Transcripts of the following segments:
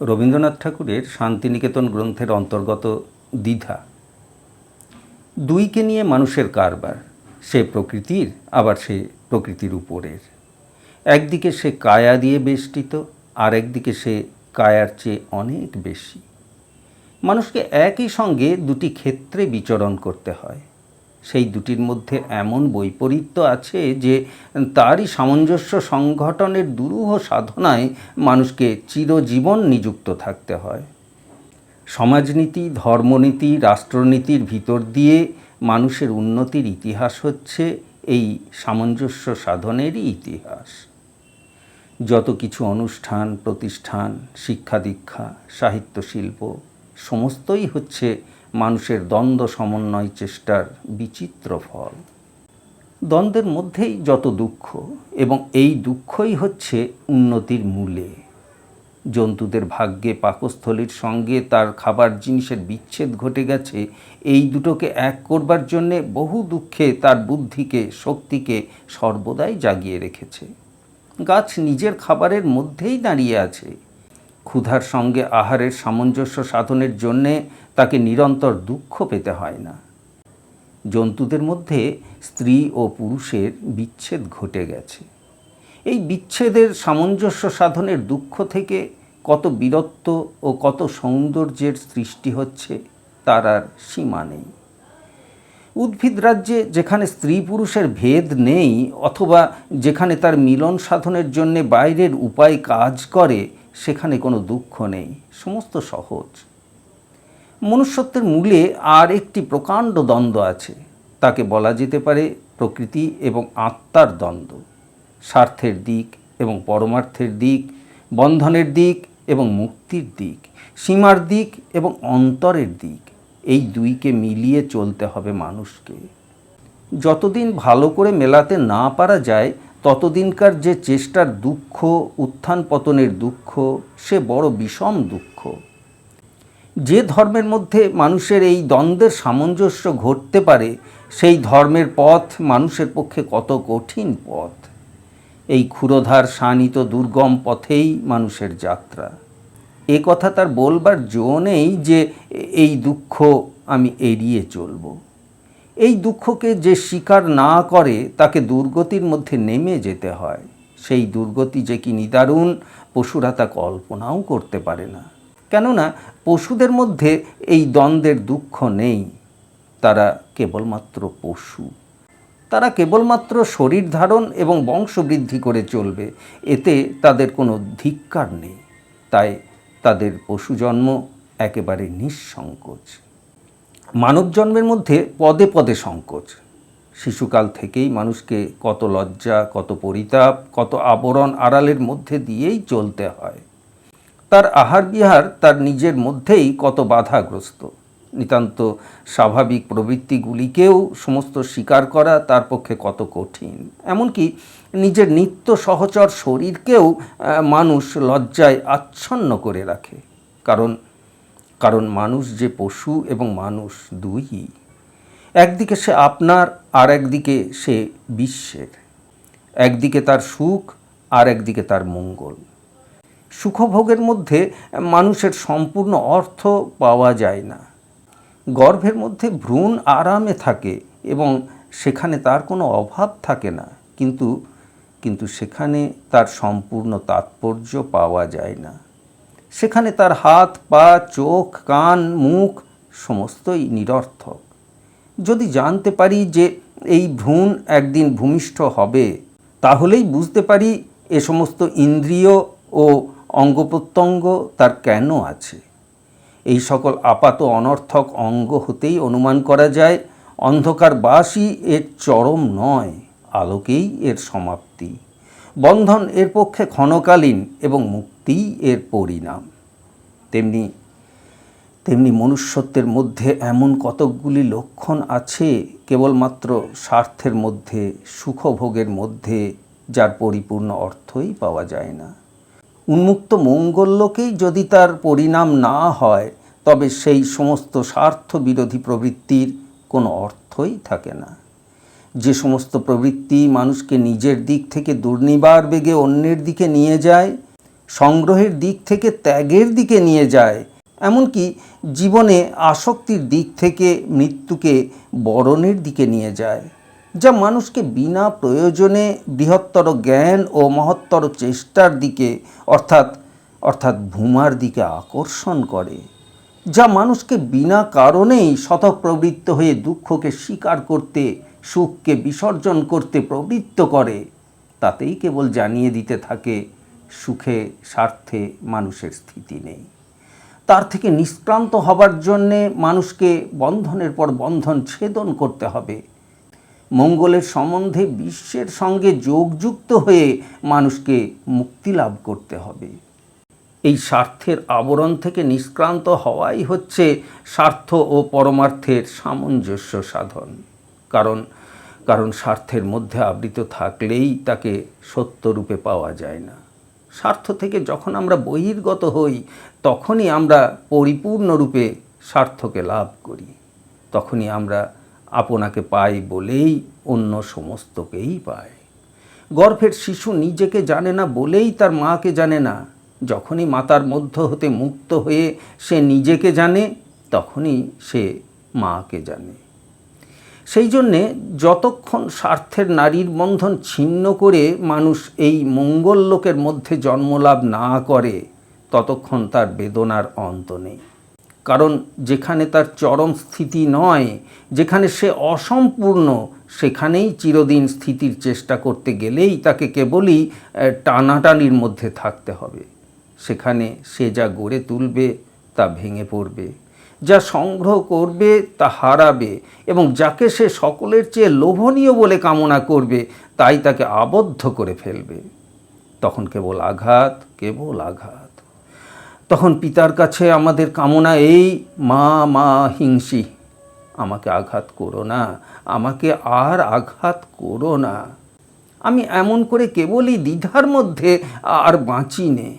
রবীন্দ্রনাথ ঠাকুরের শান্তিনিকেতন গ্রন্থের অন্তর্গত দ্বিধা। দুইকে নিয়ে মানুষের কারবার, সে প্রকৃতির, আবার সে প্রকৃতির উপরের। একদিকে সে কায়া দিয়ে বেষ্টিত আর একদিকে সে কায়ার চেয়ে অনেক বেশি। মানুষকে একই সঙ্গে দুটি ক্ষেত্রে বিচরণ করতে হয়। সেই দুটির মধ্যে এমন বৈপরীত্য আছে যে তারই সামঞ্জস্য সংগঠনের দুরূহ সাধনায় মানুষকে চিরজীবন নিযুক্ত থাকতে হয়। সমাজনীতি, ধর্মনীতি, রাষ্ট্রনীতির ভিতর দিয়ে মানুষের উন্নতির ইতিহাস হচ্ছে এই সামঞ্জস্য সাধনেরই ইতিহাস। যত কিছু অনুষ্ঠান, প্রতিষ্ঠান, শিক্ষা দীক্ষা, সাহিত্য শিল্প, সমস্তই হচ্ছে মানুষের দ্বন্দ্ব সমন্বয় চেষ্টার বিচিত্র ফল। দ্বন্দ্বের মধ্যেই যত দুঃখ এবং এই দুঃখই হচ্ছে উন্নতির মূলে। জন্তুদের ভাগ্যে পাকস্থলীর সঙ্গে তার খাবার জিনিসের বিচ্ছেদ ঘটে গেছে, এই দুটোকে এক করবার জন্যে বহু দুঃখে তার বুদ্ধিকে, শক্তিকে সর্বদাই জাগিয়ে রেখেছে। গাছ নিজের খাবারের মধ্যেই দাঁড়িয়ে আছে। ক্ষুধার সঙ্গে আহারের সামঞ্জস্য সাধনের জন্যে তাকে নিরন্তর দুঃখ পেতে হয় না। জন্তুদের মধ্যে স্ত্রী ও পুরুষের বিচ্ছেদ ঘটে গেছে। এই বিচ্ছেদের সামঞ্জস্য সাধনের দুঃখ থেকে কত বীরত্ব ও কত সৌন্দর্যের সৃষ্টি হচ্ছে তার আর সীমা নেই। উদ্ভিদ রাজ্যে যেখানে স্ত্রী পুরুষের ভেদ নেই অথবা যেখানে তার মিলন সাধনের জন্য বাইরের উপায় কাজ করে সেখানে কোনো দুঃখ নেই, সমস্ত সহজ। মনুষ্যত্বের মূলে আর একটি প্রকাণ্ড দ্বন্দ্ব আছে। তাকে বলা যেতে পারে প্রকৃতি এবং আত্মার দ্বন্দ্ব। স্বার্থের দিক এবং পরমার্থের দিক, বন্ধনের দিক এবং মুক্তির দিক, সীমার দিক এবং অন্তরের দিক, এই দুইকে মিলিয়ে চলতে হবে মানুষকে। যতদিন ভালো করে মেলাতে না পারা যায় ততদিনকার যে চেষ্টার দুঃখ, উত্থান পতনের দুঃখ, সে বড় বিষম দুঃখ। যে ধর্মের মধ্যে মানুষের এই দ্বন্দ্বের সামঞ্জস্য ঘটতে পারে, সেই ধর্মের পথ মানুষের পক্ষে কত কঠিন পথ। এই ক্ষুরোধার শানিত দুর্গম পথেই মানুষের যাত্রা। এ কথা তার বলবার জো নেই যে, এই দুঃখ আমি এড়িয়ে চলব। এই দুঃখকে যে স্বীকার না করে তাকে দুর্গতির মধ্যে নেমে যেতে হয়। সেই দুর্গতি যে কি নিদারুণ, পশুরা তা কল্পনাও করতে পারে না। কেননা পশুদের মধ্যে এই দ্বন্দ্বের দুঃখ নেই। তারা কেবলমাত্র পশু। তারা কেবলমাত্র শরীর ধারণ এবং বংশবৃদ্ধি করে চলবে। এতে তাদের কোনো ধিক্কার নেই। তাই তাদের পশুজন্ম একেবারে নিঃসংকোচ। মানব জন্মের মধ্যে পদে পদে সংকোচ। শিশুকাল থেকেই মানুষকে কত লজ্জা, কত পরিতাপ, কত আবরণ আড়ালের মধ্যে দিয়েই চলতে হয়। তার আহার বিহার তার নিজের মধ্যেই কত বাধাগ্রস্ত। নিতান্ত স্বাভাবিক প্রবৃত্তিগুলিকেও সমস্ত স্বীকার করা তার পক্ষে কত কঠিন। এমনকি নিজের নিত্য সহচর শরীরকেও মানুষ লজ্জায় আচ্ছন্ন করে রাখে। কারণ কারণ মানুষ যে পশু এবং মানুষ দুই, একদিকে সে আপনার আর একদিকে সে বিশ্বের। একদিকে তার সুখ আর একদিকে তার মঙ্গল। সুখভোগের মধ্যে মানুষের সম্পূর্ণ অর্থ পাওয়া যায় না। গর্ভের মধ্যে ভ্রূণ আরামে থাকে এবং সেখানে তার কোনো অভাব থাকে না। কিন্তু কিন্তু সেখানে তার সম্পূর্ণ তাৎপর্য পাওয়া যায় না। সেখানে তার হাত, পা, চোখ, কান, মুখ সমস্তই নিরর্থক। যদি জানতে পারি যে এই ভ্রূণ একদিন ভূমিষ্ঠ হবে, তাহলেই বুঝতে পারি এ সমস্ত ইন্দ্রিয় ও অঙ্গ প্রত্যঙ্গ তার কেন আছে। এই সকল আপাত অনর্থক অঙ্গ হতেই অনুমান করা যায়, অন্ধকার বাসই এর চরম নয়, আলোকেই এর সমাপ্তি। বন্ধন এর পক্ষে ক্ষণকালীন এবং মুক্তিই এর পরিণাম। তেমনি তেমনি মনুষ্যত্বের মধ্যে এমন কতকগুলি লক্ষণ আছে, কেবলমাত্র স্বার্থের মধ্যে, সুখভোগের মধ্যে, যার পরিপূর্ণ অর্থই পাওয়া যায় না। উন্মুক্ত মঙ্গল্যকেই যদি তার পরিণাম না হয়, তবে সেই সমস্ত স্বার্থ বিরোধী প্রবৃত্তির কোনো অর্থই থাকে না। যে সমস্ত প্রবৃত্তি মানুষকে নিজের দিক থেকে দুর্নিবার বেগে অন্যের দিকে নিয়ে যায় সংগ্রহের দিক থেকে ত্যাগের দিকে নিয়ে যায়। এমনকি জীবনে আসক্তির দিক থেকে মৃত্যুকে বরণের দিকে নিয়ে যায়, যা মানুষকে বিনা প্রয়োজনে বৃহত্তর জ্ঞান ও মহত্তর চেষ্টার দিকে, অর্থাৎ অর্থাৎ ভূমার দিকে আকর্ষণ করে, যা মানুষকে বিনা কারণেই স্বতঃপ্রবৃত্ত হয়ে দুঃখকে স্বীকার করতে, সুখকে বিসর্জন করতে প্রবৃত্ত করে। তাতেই কেবল জানিয়ে দিতে থাকে সুখে, স্বার্থে মানুষের স্থিতি নেই। তার থেকে নিষ্ক্রান্ত হবার জন্যে মানুষকে বন্ধনের পর বন্ধন ছেদন করতে হবে। মঙ্গলের সম্বন্ধে বিশ্বের সঙ্গে যোগযুক্ত হয়ে মানুষকে মুক্তি লাভ করতে হবে। এই স্বার্থের আবরণ থেকে নিষ্ক্রান্ত হওয়াই হচ্ছে স্বার্থ ও পরমার্থের সামঞ্জস্য সাধন। কারণ কারণ স্বার্থের মধ্যে আবৃত থাকলেই তাকে সত্যরূপে পাওয়া যায় না। স্বার্থ থেকে যখন আমরা বহির্গত হই, তখনই আমরা পরিপূর্ণরূপে স্বার্থকে লাভ করি। তখনই আমরা আপনাকে পাই বলেই অন্য সমস্তকেই পায় গর্ভের শিশু নিজেকে জানে না বলেই তার মাকে জানে না। যখনই মাতার মধ্য হতে মুক্ত হয়ে সে নিজেকে জানে, তখনই সে মাকে জানে। সেই জন্যে যতক্ষণ স্বার্থের নারীর বন্ধন ছিন্ন করে মানুষ এই মঙ্গল লোকের মধ্যে জন্মলাভ না করে, ততক্ষণ তার বেদনার অন্ত নেই। কারণ যেখানে তার চরম স্থিতি নয়, যেখানে সে অসম্পূর্ণ, সেখানেই চিরদিন স্থিতির চেষ্টা করতে গেলেই তাকে কেবলই টানাটানির মধ্যে থাকতে হবে। সেখানে সে যা গড়ে তুলবে, তা ভেঙে পড়বে। যা সংগ্রহ করবে, তা হারাবে এবং যাকে সে সকলের চেয়ে লোভনীয় বলে কামনা করবে, তাই তাকে আবদ্ধ করে ফেলবে। তখন কেবল আঘাত কেবল আঘাত। তখন পিতার কাছে আমাদের কামনা এই, মা মা, হিংসি, আমাকে আঘাত করো না, আমাকে আর আঘাত করো না। আমি এমন করে কেবলই দ্বিধার মধ্যে আর বাঁচি নে।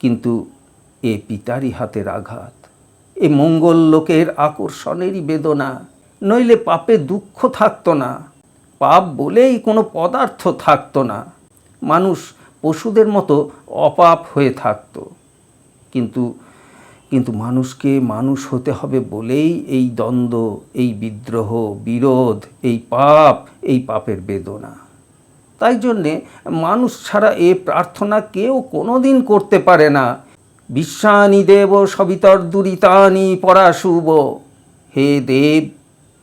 কিন্তু এ পিতারই হাতের আঘাত। এ মঙ্গল লোকের আকর্ষণেরই বেদনা, নইলে পাপে দুঃখ থাকতো না। পাপ বলেই কোনো পদার্থ থাকতো না। মানুষ পশুদের মতো অপাপ হয়ে থাকতো। কিন্তু কিন্তু মানুষকে মানুষ হতে হবে বলেই এই দ্বন্দ্ব, এই বিদ্রোহ, বিরোধ, এই পাপ, এই পাপের বেদনা। তাই জন্যে মানুষ ছাড়া এ প্রার্থনা কেউ কোনোদিন করতে পারে না। বিশ্বানি দেব সবিতর দুরিতানি পরাশুভ হে দেব,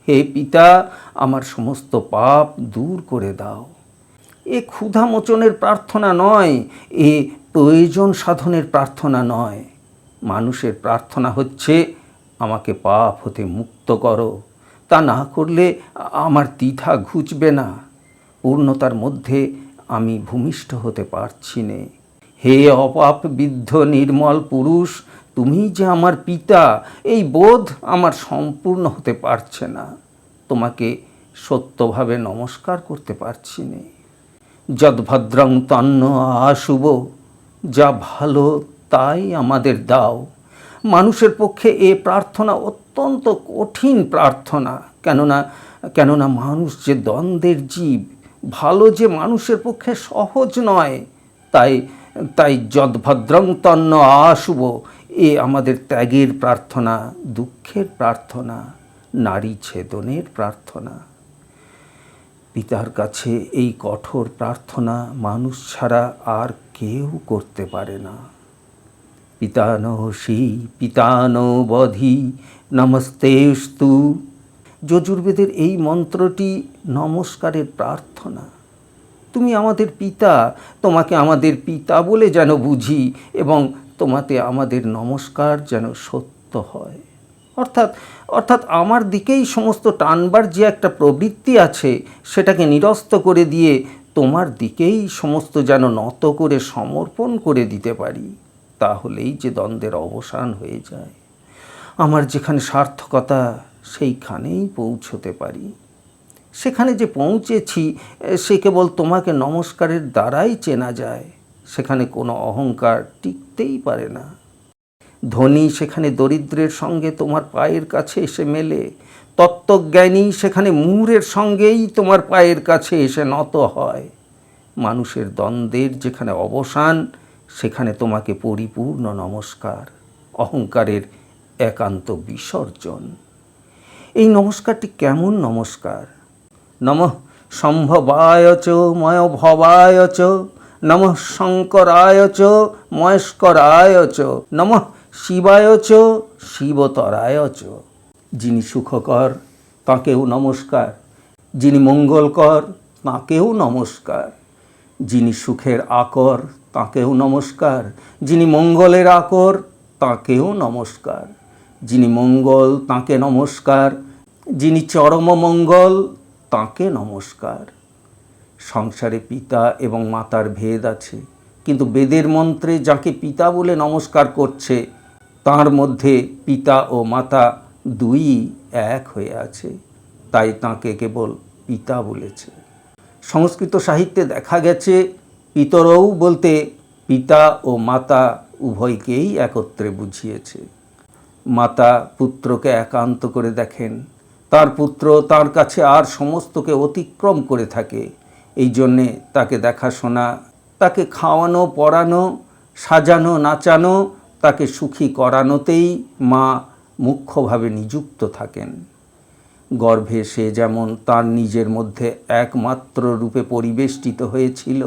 হে পিতা, আমার সমস্ত পাপ দূর করে দাও। এ ক্ষুধা মোচনের প্রার্থনা নয়, এ প্রয়োজন সাধনের প্রার্থনা নয়। মানুষের প্রার্থনা হচ্ছে, আমাকে পাপ হতে মুক্ত করো। তা না করলে আমার দ্বিধা ঘুচবে না। পূর্ণতার মধ্যে আমি ভূমিষ্ঠ হতে পারছি নে। হে অপাপ বিদ্ধ নির্মল পুরুষ, তুমি যে আমার পিতা, এই বোধ আমার সম্পূর্ণ হতে পারছে না। তোমাকে সত্যভাবে নমস্কার করতে পারছি নে। যদ্ভদ্রং তন্ন আশুভ যা ভালো তাই আমাদের দাও। মানুষের পক্ষে এ প্রার্থনা অত্যন্ত কঠিন প্রার্থনা, কেননা কেননা মানুষ যে দ্বন্দ্বের জীব, ভালো যে মানুষের পক্ষে সহজ নয়, তাই তাই যদ্ভদ্রং তন্ন আশুভ এ আমাদের ত্যাগের প্রার্থনা, দুঃখের প্রার্থনা, নারী ছেদনের প্রার্থনা। পিতার কাছে এই কঠোর প্রার্থনা মানুষ ছাড়া আর কেউ করতে পারে না। পিতানহসি পিতানো বধি নমস্তেস্তু। যজুর্বেদের এই মন্ত্রটি নমস্কারের প্রার্থনা। তুমি আমাদের পিতা, তোমাকে আমাদের পিতা বলে যেন বুঝি এবং তোমাতে আমাদের নমস্কার যেন সত্য হয়। অর্থাৎ অর্থাৎ আমার দিকেই সমস্ত টানবার যে একটা প্রবৃত্তি আছে, সেটাকে নিরস্ত করে দিয়ে তোমার দিকেই সমস্ত যেন নত করে সমর্পণ করে দিতে পারি, তাহলেই যে দ্বন্দ্বের অবসান হয়ে যায়। আমার যেখানে সার্থকতা, সেইখানেই পৌঁছতে পারি। সেখানে যে পৌঁছেছি, সে কেবল তোমাকে নমস্কারের দ্বারাই চেনা যায়। সেখানে কোনো অহংকার টিকতেই পারে না। ধনী সেখানে দরিদ্রের সঙ্গে তোমার পায়ের কাছে এসে মেলে। তত্ত্বজ্ঞানী সেখানে মূরের সঙ্গেই তোমার পায়ের কাছে এসে নত হয়। মানুষের দ্বন্দ্বের যেখানে অবসান, সেখানে তোমাকে পরিপূর্ণ নমস্কার, অহংকারের একান্ত বিসর্জন। এই নমস্কারটি কেমন নমস্কার? নম সম্ভবায় চ ময় ভবায় চ, নম শঙ্করায় চ মহেশ্বরায় চ, নম শিবায় চ, শিবতরায় চ। যিনি সুখকর, তাঁকেও নমস্কার। যিনি মঙ্গলকর, তাঁকেও নমস্কার। যিনি সুখের আকর, তাঁকেও নমস্কার। যিনি মঙ্গলের আকর, তাঁকেও নমস্কার। যিনি মঙ্গল, তাঁকে নমস্কার। যিনি চরম মঙ্গল তাঁকে নমস্কার। সংসারে পিতা এবং মাতার ভেদ আছে, কিন্তু বেদের মন্ত্রে যাকে পিতা বলে নমস্কার করছে, তার মধ্যে পিতা ও মাতা দুই এক হয়ে আছে, তাই তাঁকে কেবল পিতা বলেছে। সংস্কৃত সাহিত্যে দেখা গেছে, পিতরও বলতে পিতা ও মাতা উভয়কেই একত্রে বুঝিয়েছে। মাতা পুত্রকে একান্ত করে দেখেন তার পুত্র তার কাছে আর সমস্তকে অতিক্রম করে থাকে। এই জন্যে তাকে দেখাশোনা, তাকে খাওয়ানো পরানো সাজানো, নাচানো, তাকে সুখী করানোতেই মা মুখ্যভাবে নিযুক্ত থাকেন। গর্ভে সে যেমন তার নিজের মধ্যে একমাত্র রূপে পরিবেষ্টিত হয়েছিল,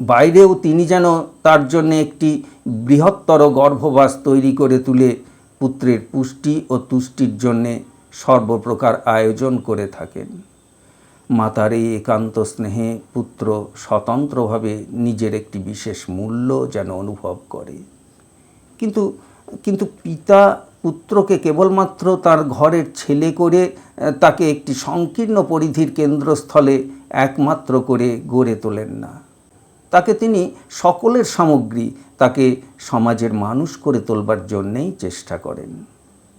বাইরেও তিনি যেন তার জন্য একটি বৃহত্তর গর্ভবাস তৈরি করে তুলে পুত্রের পুষ্টি ও তুষ্টির জন্যে সর্বপ্রকার আয়োজন করে থাকেন। মাতার এই একান্ত স্নেহে পুত্র স্বতন্ত্রভাবে নিজের একটি বিশেষ মূল্য যেন অনুভব করে। কিন্তু কিন্তু পিতা পুত্রকে কেবলমাত্র তার ঘরের ছেলে করে, তাকে একটি সংকীর্ণ পরিধির কেন্দ্রস্থলে একমাত্র করে গড়ে তোলেন না। তাকে তিনি সকলের সামগ্রী, তাকে সমাজের মানুষ করে তোলবার জন্যেই চেষ্টা করেন।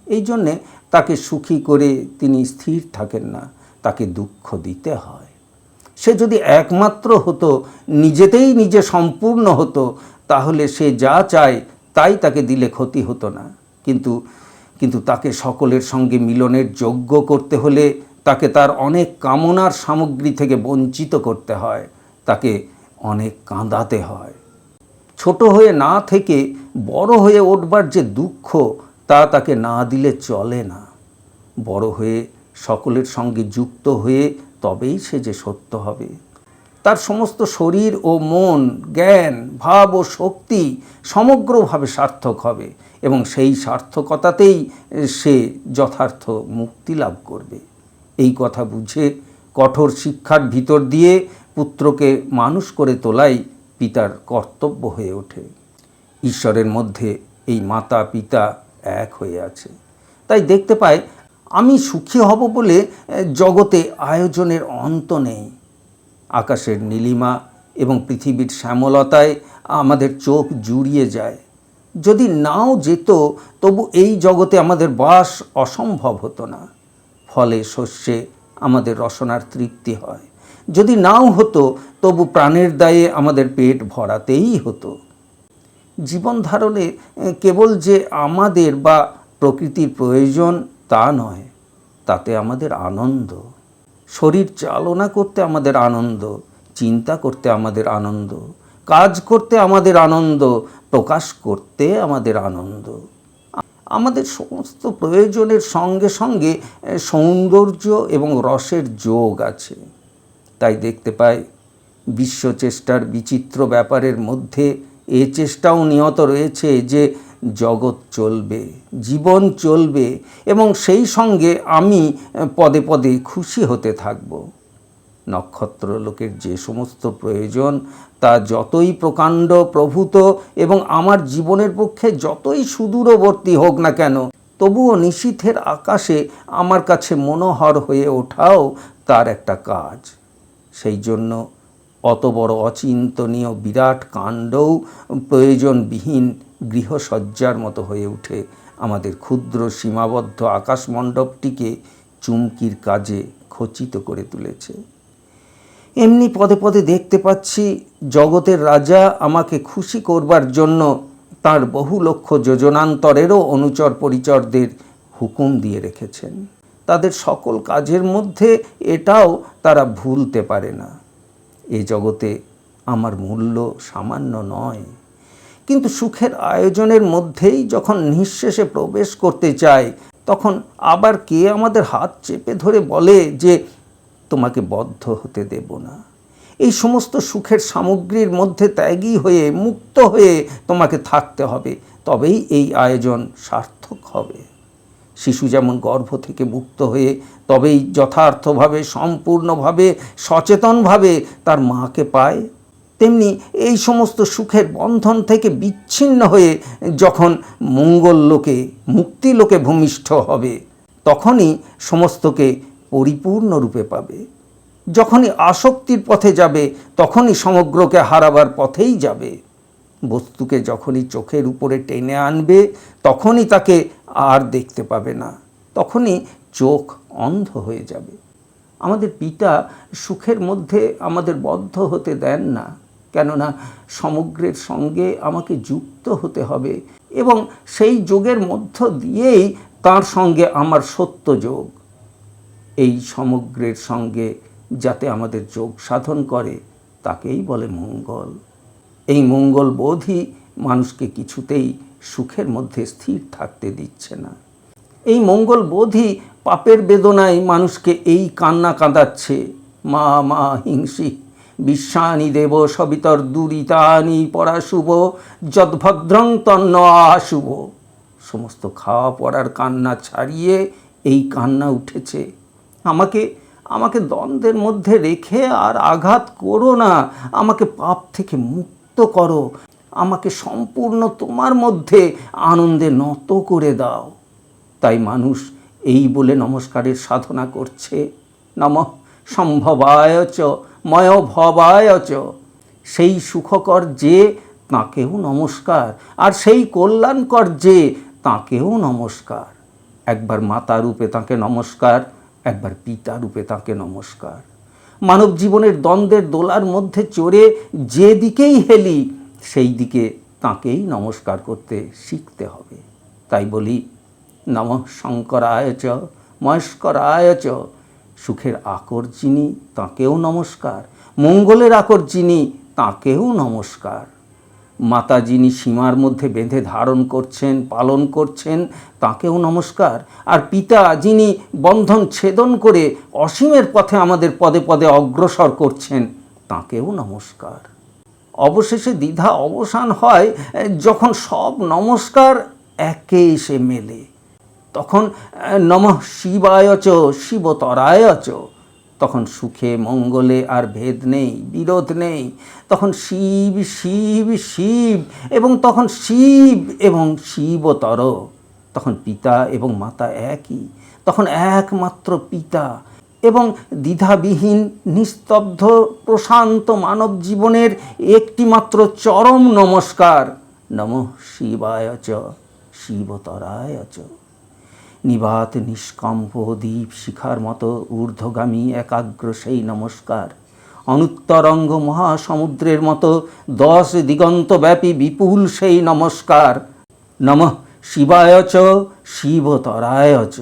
এই জন্যে তাকে সুখী করে তিনি স্থির থাকেন না, তাকে দুঃখ দিতে হয়। সে যদি একমাত্র হতো, নিজেতেই নিজে সম্পূর্ণ হতো, তাহলে সে যা চায় তাই তাকে দিলে ক্ষতি হতো না। কিন্তু কিন্তু তাকে সকলের সঙ্গে মিলনের যোগ্য করতে হলে তাকে তার অনেক কামনার সামগ্রী থেকে বঞ্চিত করতে হয়, তাকে অনেক কাঁদাতে হয়। ছোট হয়ে না থেকে বড় হয়ে উঠবার যে দুঃখ তা তাকে না দিলে চলে না। বড় হয়ে সকলের সঙ্গে যুক্ত হয়ে তবেই সে যে সত্য হবে। তার সমস্ত শরীর ও মন, জ্ঞান, ভাব ও শক্তি সমগ্রভাবে সার্থক হবে এবং সেই সার্থকতাতেই সে যথার্থ মুক্তি লাভ করবে। এই কথা বুঝে কঠোর শিক্ষার ভিতর দিয়ে পুত্রকে মানুষ করে তোলাই পিতার কর্তব্য হয়ে ওঠে। ঈশ্বরের মধ্যে এই মাতা পিতা এক হয়ে আছে। তাই দেখতে পাই, আমি সুখী হব বলে জগতে আয়োজনের অন্ত নেই। আকাশের নীলিমা এবং পৃথিবীর শ্যামলতায় আমাদের চোখ জুড়িয়ে যায়। যদি নাও যেত, তবু এই জগতে আমাদের বাস অসম্ভব হতো না। ফলে শস্যে আমাদের রসনার তৃপ্তি হয়। যদি নাও হতো, তবু প্রাণের দায়ে আমাদের পেট ভরাতেই হতো। জীবন ধারণে এ, কেবল যে আমাদের বা প্রকৃতির প্রয়োজন তা নয় তাতে আমাদের আনন্দ। শরীর চালনা করতে আমাদের আনন্দ চিন্তা করতে আমাদের আনন্দ কাজ করতে আমাদের আনন্দ প্রকাশ করতে আমাদের আনন্দ। আমাদের সমস্ত প্রয়োজনের সঙ্গে সঙ্গে সৌন্দর্য এবং রসের যোগ আছে। তাই দেখতে পাই বিশ্ব চেষ্টার বিচিত্র ব্যাপারের মধ্যে এ চেষ্টাও নিহত রয়েছে যে জগৎ চলবে, জীবন চলবে এবং সেই সঙ্গে আমি পদে পদে খুশি হতে থাকব। নক্ষত্র লোকের যে সমস্ত প্রয়োজন তা যতই প্রকাণ্ড প্রভূত এবং আমার জীবনের পক্ষে যতই সুদূরবর্তী হোক না কেন, তবুও নিশীথের আকাশে আমার কাছে মনোহর হয়ে ওঠাও তার একটা কাজ। সেই জন্য অত বড় অচিন্তনীয় বিরাট কাণ্ডও প্রয়োজনবিহীন গৃহসজ্জার মতো হয়ে উঠে আমাদের ক্ষুদ্র সীমাবদ্ধ আকাশমণ্ডপটিকে চুমকির কাজে খচিত করে তুলেছে। এমনি পদে পদে দেখতে পাচ্ছি জগতের রাজা আমাকে খুশি করবার জন্য তার বহু লক্ষ যোজনান্তরেরও অনুচর পরিচরদের হুকুম দিয়ে রেখেছেন। তাদের সকল কাজের মধ্যে এটাও তারা ভুলতে পারে না। এ জগতে আমার মূল্য সামান্য নয়। কিন্তু সুখের আয়োজনের মধ্যেই যখন নিঃশেষে প্রবেশ করতে চায়, তখন আবার কে আমাদের হাত চেপে ধরে বলে যে, তোমাকে বদ্ধ হতে দেব না। এই সমস্ত সুখের সামগ্রীর মধ্যে ত্যাগী হয়ে, মুক্ত হয়ে তোমাকে থাকতে হবে। তবেই এই আয়োজন সার্থক হবে। শিশু যেমন গর্ভ থেকে মুক্ত হয়ে তবেই যথার্থভাবে, সম্পূর্ণভাবে, সচেতনভাবে তার মাকে পায়, তেমনি এই সমস্ত সুখের বন্ধন থেকে বিচ্ছিন্ন হয়ে যখন মঙ্গল লোকে, মুক্তি লোকে ভূমিষ্ঠ হবে, তখনই সমস্তকে পরিপূর্ণরূপে পাবে। যখনই আসক্তির পথে যাবে, তখনই সমগ্রকে হারাবার পথেই যাবে। বস্তুকে যখনই চোখের উপরে টেনে আনবে, তখনই তাকে আর দেখতে পাবে না। তখনই চোখ অন্ধ হয়ে যাবে। আমাদের পিতা সুখের মধ্যে আমাদের বদ্ধ হতে দেন না, কেননা সমগ্রের সঙ্গে আমাকে যুক্ত হতে হবে এবং সেই যোগের মধ্য দিয়েই তার সঙ্গে আমার সত্য যোগ। এই সমগ্রের সঙ্গে যাতে আমাদের যোগ সাধন করে, তাকেই বলে মঙ্গল। এই মঙ্গল বোধই মানুষকে কিছুতেই সুখের মধ্যে স্থির থাকতে দিচ্ছে না। এই মঙ্গল বোধই পাপের বেদনায় মানুষকে এই কান্না কাঁদাচ্ছে। মা মা, হিংসি, বিশ্বানি দেব সবিতর দুরিতানি পরাশুভ, যদ্ভদ্রং তন্ন আশুভ সমস্ত খাওয়া পড়ার কান্না ছাড়িয়ে এই কান্না উঠেছে। আমাকে আমাকে দ্বন্দ্বের মধ্যে রেখে আর আঘাত করো না। আমাকে পাপ থেকে মুক্ত করো। আমাকে সম্পূর্ণ তোমার মধ্যে আনন্দে নত করে দাও। তাই মানুষ এই বলে নমস্কারের সাধনা করছে। নম সম্ভবায় চ ময় ভবায় চ। সেই সুখকর যে তাঁকেও নমস্কার, আর সেই কল্যাণকর যে তাঁকেও নমস্কার। একবার মাতা রূপে তাঁকে নমস্কার, একবার পিতা রূপে তাঁকে নমস্কার। মানব জীবনের দ্বন্দ্বের দোলার মধ্যে চড়ে যেদিকেই হেলি সেই দিকে তাঁকেই নমস্কার করতে শিখতে হবে। তাই বলি, নম শঙ্করায় চ মহেশ্বরায় চ। সুখের আকর যিনি, তাঁকেও নমস্কার। মঙ্গলের আকর যিনি, তাঁকেও নমস্কার। মাতা যিনি সীমার মধ্যে বেঁধে ধারণ করছেন, পালন করছেন, তাকেও নমস্কার। আর পিতা যিনি বন্ধন ছেদন করে অসীমের পথে আমাদের পদে পদে অগ্রসর করছেন, তাকেও নমস্কার। অবশেষে দ্বিধা অবসান হয় যখন সব নমস্কার একে এসে মেলে। তখন নম শিবায়চ শিবতরায়চ তখন সুখে মঙ্গলে আর ভেদ নেই, বিরোধ নেই। তখন শিব শিব শিব এবং তখন শিব এবং শিবতর। তখন পিতা এবং মাতা একই। তখন একমাত্র পিতা এবং দ্বিধাবিহীন, নিস্তব্ধ, প্রশান্ত মানব জীবনের একটিমাত্র চরম নমস্কার। নম শিবায় চ, শিবতরায় চ। নিবাত নিষ্কম্প দ্বীপ শিখার মতো ঊর্ধ্বগামী একাগ্র সেই নমস্কার। অনুত্তরঙ্গ মহাসমুদ্রের মতো দশ দিগন্তব্যাপী বিপুল সেই নমস্কার। নমঃ শিবায় চ, শিবতরায় চ।